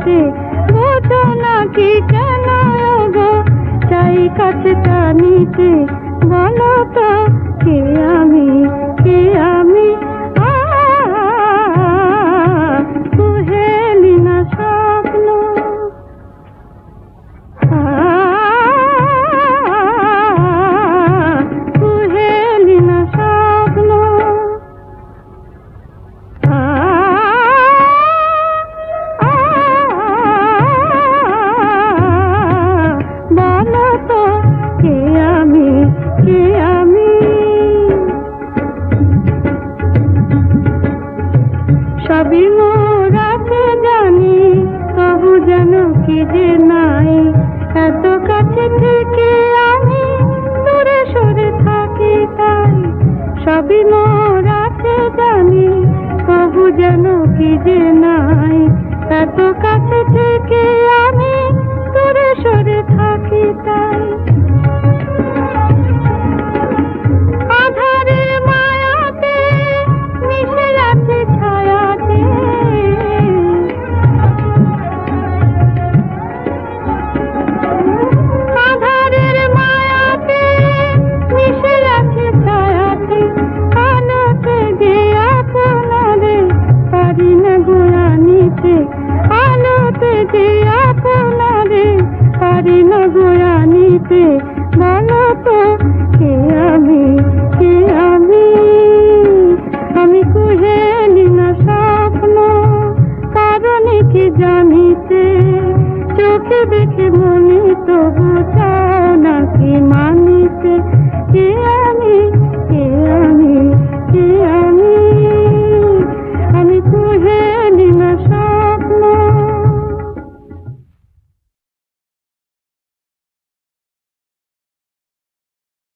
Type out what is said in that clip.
কাছে বোঝো না কি কেন গো? চাই কাছে টানিতে বলো তো। সবই মোর জানি তবু যেন মতো কে আমি আমি? আমি কুহে না স্বপ্ন কারণে কি জানিতে? চোখে দেখে